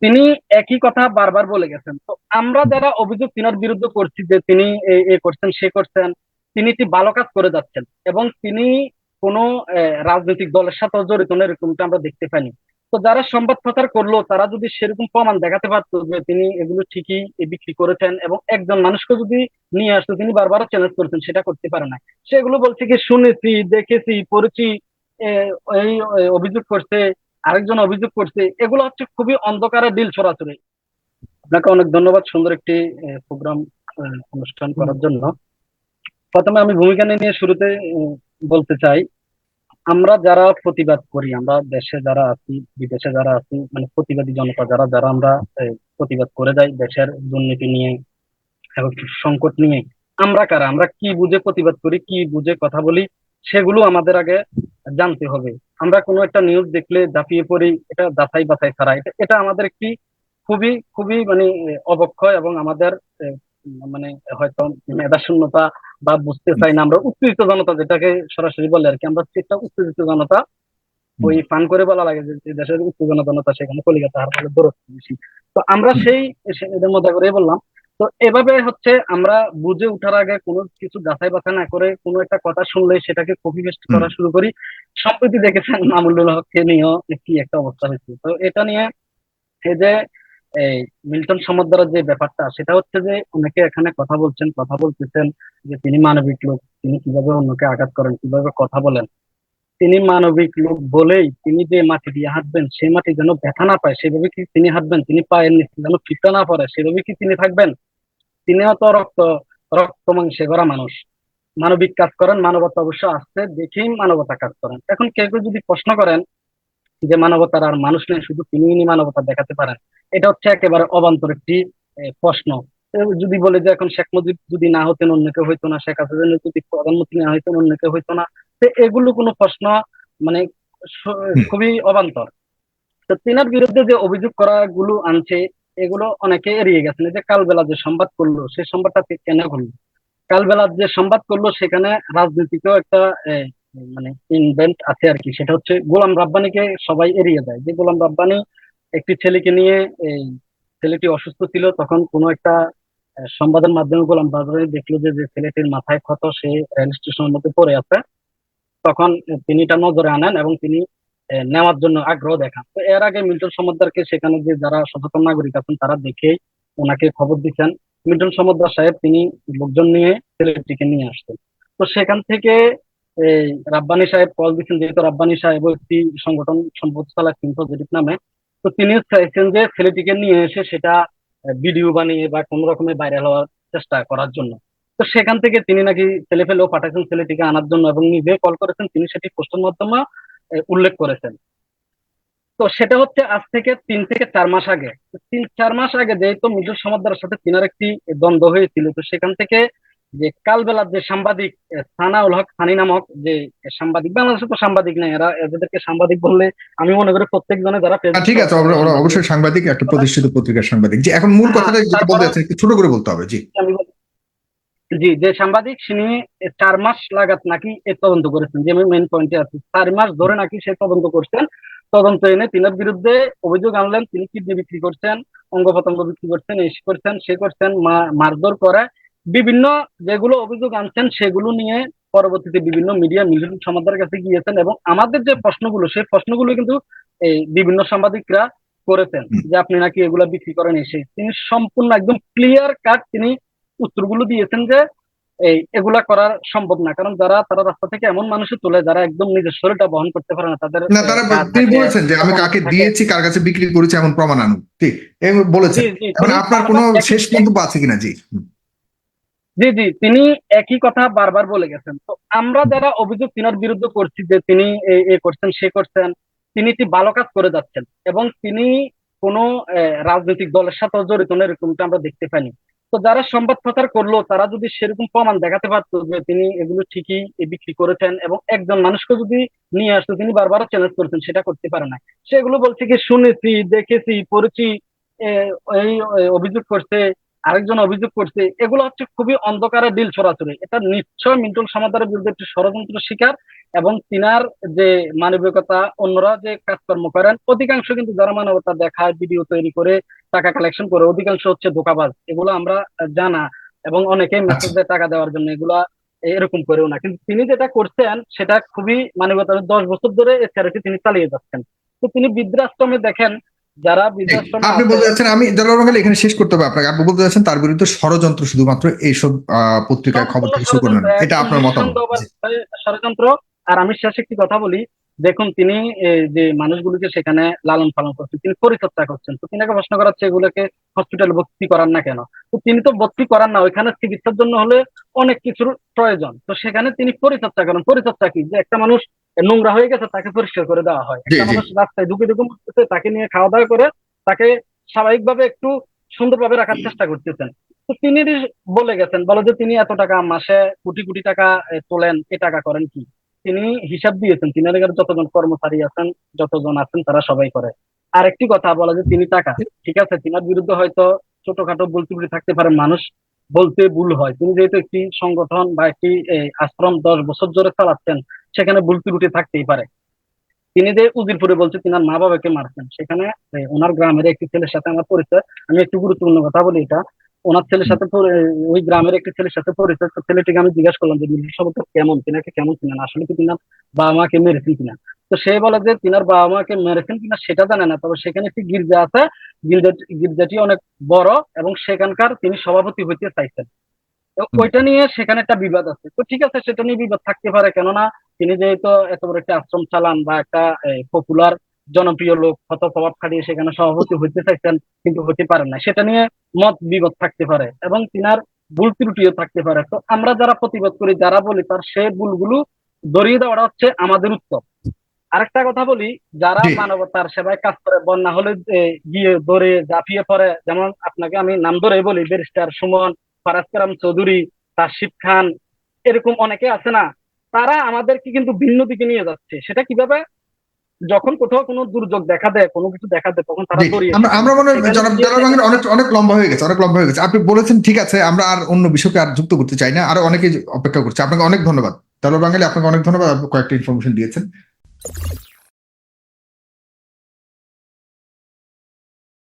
তিনি একই কথা বারবার বলে গেছেন। তো আমরা যারা অভিযোগ তিনার বিরুদ্ধে করছি যে তিনি এ- করছেন, সে করছেন, তিনি একটি ভালো কাজ করে যাচ্ছেন এবং তিনি কোনো রাজনৈতিক দলের সাথে জড়িত না এরকমটা আমরা দেখতে পাইনি। তো যারা সংবাদ প্রচার করল, তারা যদি সেরকম প্রমাণ দেখাতে পারতো যে তিনি এগুলো ঠিকই বিক্রি করেছেন এবং একজন মানুষকে যদি নিয়ে আসতো, তিনি বারবার চ্যালেঞ্জ করেছেন, সেটা করতে পারে না সেগুলো বলছে কি, শুনেছি, দেখেছি, পড়েছি এই অভিযোগ করছে আরেকজন অভিযোগ করছে এগুলো হচ্ছে খুবই অন্ধকারে দিল ছড়াছড়ি আপনাকে অনেক ধন্যবাদ সুন্দর একটি প্রোগ্রাম অনুষ্ঠান করার জন্য। প্রথমে আমি ভূমিকা নিয়ে শুরুতে বলতে চাই আমরা যারা প্রতিবাদ করি আমরা দেশে যারা আছি বিদেশে যারা আছি মানে প্রতিবাদী জনতা যারা যারা আমরা প্রতিবাদ করে যাই দেশের দুর্নীতি নিয়ে এবং সংকট নিয়ে আমরা কারা? আমরা কি বুঝে প্রতিবাদ করি কি বুঝে কথা বলি সেগুলো আমাদের আগে জানতে হবে। আমরা কোনো একটা নিউজ দেখলে ঝাঁপিয়ে পড়ি এটা যাচাই বাছাই ছাড়া। এটা এটা আমাদের একটি খুবই খুবই মানে অবক্ষয় এবং আমাদের মানে হয়তো মেধাশূন্যতা বা বুঝতে চাই না। আমরা উত্তেজিত জনতা যেটাকে সরাসরি বলে আর কি আমরা একটা উত্তেজিত জনতা ওই ফান করে বলা লাগে যে দেশের উত্তেজনা জনতা সেখানে কলিকাতা হার ফলে দূরত্ব বেশি। তো আমরা সেই এদের মধ্যে করে বললাম। তো এভাবে হচ্ছে আমরা বুঝে ওঠার আগে কোনো কিছু যাচাই বাছাই না করে কোনো একটা কথা শুনলে সেটাকে কপি পেস্ট করা শুরু করি। সম্প্রতি দেখেছেন মামুনুল হককে নিয়েও কি একটা অবস্থা হয়েছে। তো এটা নিয়ে এই যে, এই মিল্টন সমাদ্দারের যে ব্যাপারটা, সেটা হচ্ছে যে অনেকে এখানে কথা বলছেন, কথা বলতেছেন যে তিনি মানবিক লোক, তিনি কীভাবে অন্যকে আঘাত করেন, কীভাবে কথা বলেন। তিনি মানবিক লোক বলেই তিনি যে মাটি দিয়ে হাঁটবেন সেই মাটি যেন ব্যথা না পায়, সেভাবে কি তিনি হাঁটবেন? তিনি পায়ের নিচে যেন ফিতা না পড়ে সেভাবে কি তিনি থাকবেন? তিনিও তো রক্ত রক্ত মাংসে গড়া মানুষ। মানবিক কাজ করেন মানবতা অবশ্য আসছে দেখেই মানবতা কাজ করেন। এখন কেউ কেউ যদি প্রশ্ন করেন যে মানবতার আর মানুষ নেই শুধু তিনিই মানবতা দেখাতে পারেন এটা হচ্ছে একেবারে অবান্তর একটি প্রশ্ন। যদি বলে যে এখন শেখ মুজিব যদি না হতেন অন্য কেউ হইতো না শেখ হাসিনা যদি প্রধানমন্ত্রী না হইতেন অন্য কেউ হইতো না তো এগুলো কোনো প্রশ্ন মানে খুবই অবান্তর। তো তিনার বিরুদ্ধে যে অভিযোগ করা গুলো আনছে এগুলো অনেকে এড়িয়ে গেছেন। যে কালবেলা যে সংবাদ করল সেই সংবাদটা ঠিক কেন করল কালবেলা যে সংবাদ করল, সেখানে রাজনীতিকেও একটা মানে ইনভেন্ট আছে আর কি। সেটা হচ্ছে গোলাম রাব্বানিকে সবাই এড়িয়ে যায়। যে গোলাম রাব্বানি একটি ছেলেকে নিয়ে এই ছেলেটি অসুস্থ ছিল, তখন কোনো একটা সংবাদের মাধ্যমে গোলাম রাব্বানি দেখল যে যে ছেলেটির মাথায় ক্ষত, সে রেল স্টেশনের মধ্যে পড়ে আছে। তখন তিনি এটা নজরে আনেন এবং তিনি নেওয়ার জন্য আগ্রহ দেখান। তো এর আগে মিল্টন সমাদ্দারকে সেখানে যে যারা সচেতন নাগরিক আছেন, তারা দেখেই ওনাকে খবর দিচ্ছেন। মিল্টন সমাদ্দার সাহেব তিনি লোকজন নিয়ে ছেলেটিকে নিয়ে আসতেন। তো সেখান থেকে এই রাব্বানি সাহেব কল দিচ্ছেন যেহেতু রাব্বানি সাহেব একটি সংগঠন, সম্পদ চালাচ্ছেন পজিটিভ নামে। তো তিনি চাইছেন যে ছেলেটিকে নিয়ে এসে সেটা ভিডিও বানিয়ে বা কোনো রকমের ভাইরাল হওয়ার চেষ্টা করার জন্য। তো সেখান থেকে তিনি নাকি ছেলে ফেলেও পাঠাচ্ছেন ছেলেটিকে আনার জন্য এবং নিজে কল করেছেন, তিনি সেটি পোস্টের মাধ্যমে উল্লেখ করেছেন। তো সেটা হচ্ছে আজ থেকে তিন থেকে চার মাস আগে। তিন চার মাস আগে যেহেতু মিজুর সমাদ্দারের সাথে তিনার একটি দ্বন্দ্ব হয়েছিল তো সেখান থেকে যে কালবেলার যে সাংবাদিক সানাউল হক সানি নামক যে সাংবাদিক বাংলাদেশে তো সাংবাদিক নেই এরা এদেরকে সাংবাদিক বললে আমি মনে করি প্রত্যেক জনে যারা হ্যাঁ, ঠিক আছে ওরা অবশ্যই সাংবাদিক একটা প্রতিষ্ঠিত পত্রিকার সাংবাদিক। জি এখন মূল কথাটা যেটা বলতে যাচ্ছেন একটু ছোট করে বলতে হবে জি। জি যে সাংবাদিক তিনি চার মাস লাগাত নাকি এ তদন্ত করেছেন যে আমি মেন পয়েন্টে আছে। চার মাস ধরে নাকি সে তদন্ত করছেন। তদন্ত এনে তিনের বিরুদ্ধে অভিযোগ আনলেন তিনি কিডনি বিক্রি করছেন অঙ্গ প্রত্যঙ্গ বিক্রি করছেন এই করছেন সে করছেন মারধর করে। বিভিন্ন যেগুলো অভিযোগ আনছেন সেগুলো নিয়ে পরবর্তীতে বিভিন্ন মিডিয়া মিলিয়ন সমাজের কাছে গিয়েছেন এবং আমাদের যে প্রশ্নগুলো সেই প্রশ্নগুলো কিন্তু এই বিভিন্ন সাংবাদিকরা করেছেন যে আপনি নাকি এগুলা বিক্রি করেন এসে। তিনি সম্পূর্ণ একদম ক্লিয়ার কাট তিনি উত্তরগুলো দিয়েছেন যে এই এগুলা করা সম্ভব না। কারণ যারা তারা রাস্তা থেকে এমন মানুষ তোলে যারা একদম নিজের শরীরটা বহন করতে পারে না তাদের না তারা তিনি বলেছেন যে আমি কাকে দিয়েছি কার কাছে বিক্রি করেছি এমন প্রমাণ আনুন ঠিক বলেছেন। এখন তিনি আপনার কোনো শেষ একই- আছে কিনা? জি জি জি তিনি একই কথা বারবার বলে গেছেন। তো আমরা যারা অভিযোগ তিনার বিরুদ্ধে করছি যে তিনি এ- করছেন সে করছেন তিনি একটি ভালো কাজ করে যাচ্ছেন। এবং তিনি কোনো রাজনৈতিক দলের সাথে জড়িত না এরকমটা আমরা দেখতে পাইনি। তো যারা সংবাদ প্রচার করল, তারা যদি সেরকম প্রমাণ দেখাতে পারতো যে তিনি এগুলো ঠিকই বিক্রি করেছেন এবং একজন মানুষকে যদি নিয়ে আসতো, তিনি বারবার চ্যালেঞ্জ করেছেন, সেটা করতে পারে না সেগুলো বলছে কি, শুনেছি, দেখেছি, পড়েছি এই অভিযোগ করছে আরেকজন অভিযোগ করছে এগুলো হচ্ছে খুবই অন্ধকারে ডিল ছড়াছড়ি এটা নিশ্চয় মিন্টুল সমাদারের বিরুদ্ধে একটি ষড়যন্ত্র শিকার এবং তিনার যে মানবিকতা অন্যরা যে কাজকর্ম করেন অধিকাংশ কিন্তু যারা মানবতা দেখায় ভিডিও তৈরি করে টাকা কালেকশন করে অধিকাংশ হচ্ছে ধোকাবাজ। এগুলো আমরা জানা এবং অনেকেই মেসেজ দেয় টাকা দেওয়ার জন্য এগুলা এরকম করেও না। কিন্তু তিনি যেটা করছেন সেটা খুবই মানবতা দশ বছর ধরে এই চ্যারিটি তিনি চালিয়ে যাচ্ছেন। তো তিনি বৃদ্ধাশ্রমে দেখেন যারা বৃদ্ধাশ্রমে আপনি বলতে যাচ্ছেন আমি জলাল বাঙালি এখানে শেষ করতে হবে আপনাকে। আপনি বলতে যাচ্ছেন তার বিরুদ্ধে ষড়যন্ত্র শুধুমাত্র এইসব আহ, পত্রিকায় খবর থেকে শুরু করলেন। এটা আপনার মতামত। ষড়যন্ত্র। আর আমি শেষে একটি কথা বলি দেখুন তিনি যে মানুষগুলোকে সেখানে লালন পালন করছেন তিনি পরিচর্যা করছেন। তো তিনাকে প্রশ্ন করা হচ্ছে এগুলোকে হসপিটালে ভর্তি করান না কেন? তো তিনি তো ভর্তি করান না ওইখানে চিকিৎসার জন্য হলে অনেক কিছুর প্রয়োজন। তো সেখানে তিনি পরিচর্যা করেন। পরিচর্যা কি? যে একটা মানুষ নোংরা হয়ে গেছে তাকে পরিষ্কার করে দেওয়া হয়। একটা মানুষ রাস্তায় ঢুকে ঢুকে মরতেছে, তাকে নিয়ে খাওয়া দাওয়া করে তাকে স্বাভাবিকভাবে একটু সুন্দরভাবে রাখার চেষ্টা করতেছেন। তো তিনি বলে গেছেন বলে যে তিনি এত টাকা মাসে কোটি কোটি টাকা তোলেন এ টাকা করেন কি? তিনি হিসাব দিয়েছেন, তিনার এখানে যতজন কর্মচারী আছেন, যতজন আছেন তারা সবাই করে। আর একটি কথা বলা যে তিনি টাকা, ঠিক আছে? তিনার বিরুদ্ধে হয়তো ছোটখাটো ভুল ত্রুটি থাকতে পারে, মানুষ বলতে ভুল হয়। তিনি যেহেতু একটি সংগঠন বা একটি আশ্রম দশ বছর ধরে চালাচ্ছেন, সেখানে ভুল ত্রুটি থাকতেই পারে। তিনি যে উজিরপুরে বলছে, তিনার মা বাবাকে মারছেন। সেখানে ওনার গ্রামের একটি ছেলের সাথে আমার পরিচয়। আমি একটু গুরুত্বপূর্ণ কথা বলি এটা। ওনার ছেলের সাথে ওই গ্রামের একটি ছেলের সাথে পরিচয় তো ছেলেটিকে আমি জিজ্ঞাসা করলাম যে মির্জা কেমন? তিনাকে কেমন চিনেন? আসলে কি তিনার বাবা মাকে মেরেছেন কিনা? তো সে বলে যে তিনার বাবা মাকে মেরেছেন কিনা সেটা জানে না তবে সেখানে একটি গির্জা আছে। গির্জা গির্জাটি অনেক বড় এবং সেখানকার তিনি সভাপতি হইতে চাইছেন। তো ওইটা নিয়ে সেখানে একটা বিবাদ আছে। তো ঠিক আছে সেটা নিয়ে বিবাদ থাকতে পারে। কেননা তিনি যেহেতু এত বড় একটা আশ্রম চালান বা একটা পপুলার জনপ্রিয় লোক কত প্রভাব খাটিয়ে সেখানে সভাপতি হইতে চাইছেন কিন্তু হতে পারেন না সেটা নিয়ে মত বিবাদ থাকতে পারে এবং তিনার ভুল ত্রুটিও থাকতে পারে। তো আমরা যারা প্রতিবাদ করি যারা বলি তার সেই ভুলগুলো ধরিয়ে দেওয়াটা হচ্ছে আমাদের উত্তর। আরেকটা কথা বলি যারা মানবতার সেবায় কাজ করে বন্যা হলে গিয়ে ধরে ঝাঁপিয়ে পড়ে যেমন আপনাকে আমি নাম ধরে বলি ব্যারিস্টার সুমন ফারাজ কারাম চৌধুরী তাসিফ খান এরকম অনেকে আছে না তারা আমাদেরকে কিন্তু ভিন্ন দিকে নিয়ে যাচ্ছে। সেটা কীভাবে যখন কোথাও কোনো দুর্যোগ দেখা দেয় কোনো কিছু দেখা দেয় তখন তারা দৌড়িয়ে আমরা আমরা মনে হয় জলাল অনেক অনেক লম্বা হয়ে গেছে অনেক লম্বা হয়ে গেছে। আপনি বলেছেন ঠিক আছে আমরা আর অন্য বিষয়কে আর যুক্ত করতে চাই না। আর অনেকে অপেক্ষা করছে। আপনাকে অনেক ধন্যবাদ। জলাল বাঙালি আপনাকে অনেক ধন্যবাদ। আপনি কয়েকটা ইনফরমেশন দিয়েছেন।